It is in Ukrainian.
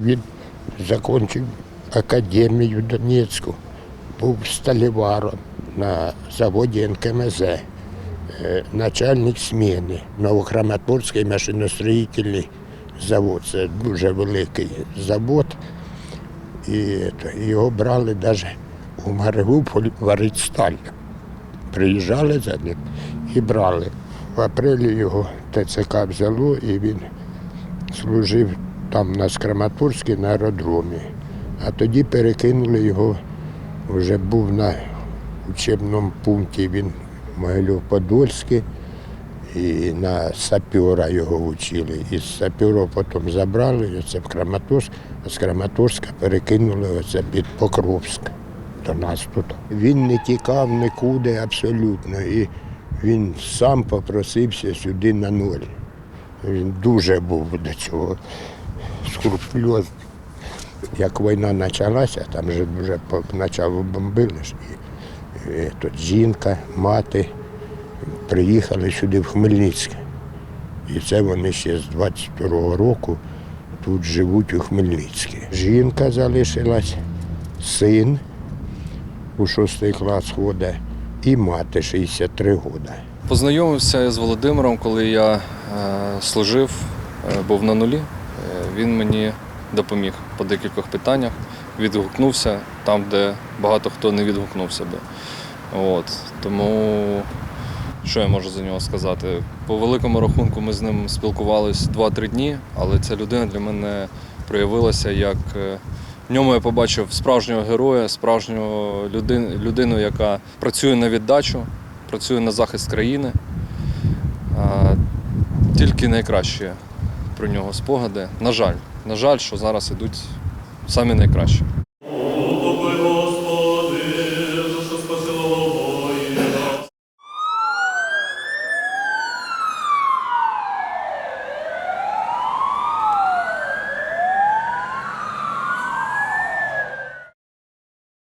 Він закінчив академію Донецьку, був сталеваром на заводі НКМЗ, е, начальник зміни, Новокраматорський машиностроїтельний завод. Це дуже великий завод. І його брали навіть у Маріуполь варити сталь. Приїжджали за ним і брали. В апрелі його ТЦК взяло і він служив там на Скраматорській на аеродромі. А тоді перекинули його, вже був на учебному пункті, він Могилів-Подольський, і на сапера його вчили. Із сапера потім забрали, це в Краматорськ, а з Краматорська перекинули оце під Покровськ до нас тут. Він не тікав нікуди абсолютно. І він сам попросився сюди на ноль. Він дуже був до цього скрупульозний. Як війна почалася, там же вже поначалу бомбили. І, і, тут жінка, мати приїхали сюди в Хмельницьке. І це вони ще з 22-го року тут живуть у Хмельницькій. Жінка залишилась, син у шостий клас ходить і мати 63 роки. Познайомився з Володимиром, коли я е, служив, е, був на нулі. Він мені допоміг по декількох питаннях, відгукнувся там, де багато хто не відгукнувся би. От. Тому що я можу за нього сказати? По великому рахунку ми з ним спілкувалися 2-3 дні, але ця людина для мене проявилася як. е, В ньому я побачив справжнього героя, справжню людину, яка працює на віддачу, працює на захист країни. Тільки найкращі про нього спогади. На жаль, на жаль, що зараз ідуть самі найкращі.